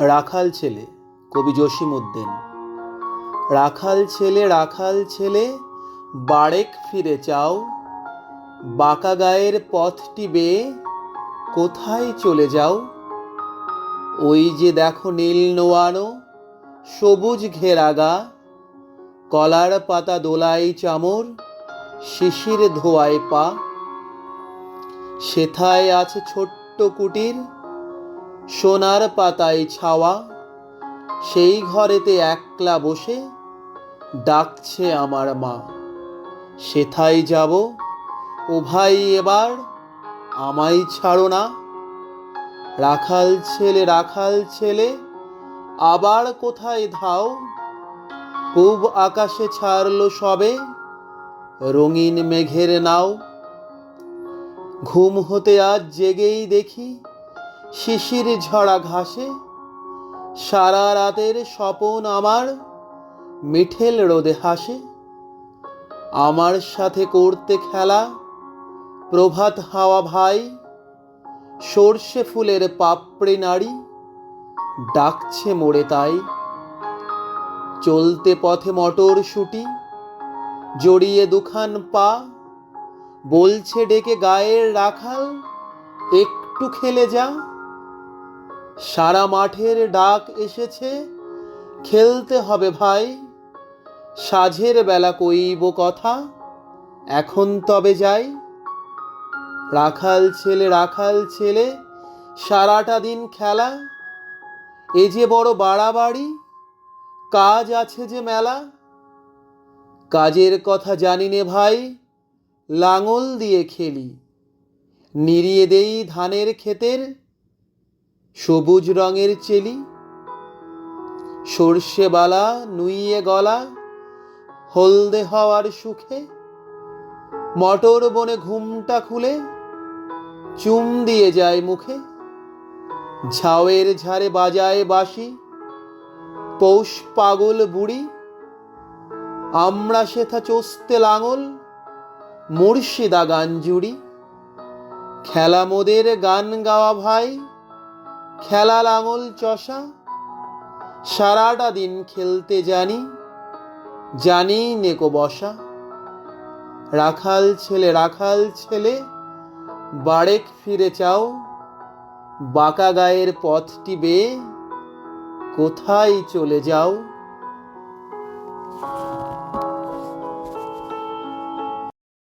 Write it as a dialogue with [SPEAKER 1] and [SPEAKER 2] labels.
[SPEAKER 1] রাখাল ছেলে, কবি জসিম উদ্দিন রাখাল ছেলে রাখাল ছেলে, বারেক ফিরে চাও। বাঁকা গায়ের পথটি বেয়ে কোথায় চলে যাও? ওই যে দেখো নীল নোয়ানো, সবুজ ঘেরাগা কলার পাতা দোলাই চামর, শিশির ধোয়ায় পা। সেথায় আছে ছোট্ট কুটির সোনার পাতায় ছাওয়া, সেই ঘরেতে একলা বসে ডাকছে আমার মা। সেথায় যাব? ও ভাই এবার আমায় ছাড়ো না। রাখাল ছেলে রাখাল ছেলে, আবার কোথায় ধাও? পূব আকাশে ছাড়লো সবে, রঙিন মেঘের নাও। ঘুম হতে আজ জেগেই দেখি শিশির ঝরা ঘাসে, সারা রাতের স্বপন আমার মিঠেল রোদে হাসে। আমার সাথে করতে খেলা, প্রভাত হাওয়া ভাই, সর্ষে ফুলের পাপড়ে নাড়ি, ডাকছে মোড়ে তাই। চলতে পথে মটর শুটি, জড়িয়ে দুখান পা, বলছে ডেকে গায়ের রাখাল, একটু খেলে যা। সারা মাঠের ডাক এসেছে, খেলতে হবে ভাই। সাঝের বেলা কইব কথা, এখন তবে যাই। রাখাল ছেলে রাখাল ছেলে, সারাটা দিন খেলা। এ যে বড় বাড়াবাড়ি, কাজ আছে যে মেলা। কাজের কথা জানি নে ভাই, লাঙল দিয়ে খেলি। নিরিয়ে দেই ধানের ক্ষেতের সবুজ রঙের চেলি, সর্ষে বালা নুইয়ে গলা, হলদে হওয়ার সুখে, মটর বনে ঘুমটা খুলে, চুম দিয়ে যায় মুখে, ঝাউয়ের ঝাড়ে বাজায় বাসি পৌষ পাগল বুড়ি, আমরা সেথা চস্তে লাঙল, মুর্শিদা গান জুড়ি খেলা মোদের গান গাওয়া ভাই খেলা আমল চষা, সারাটা দিন খেলতে জানি জানি নেকো বসা। রাখাল ছেলে রাখাল ছেলে, বারেক ফিরে চাও, বাঁকা গায়ের পথটি বেয়ে কোথায় চলে যাও?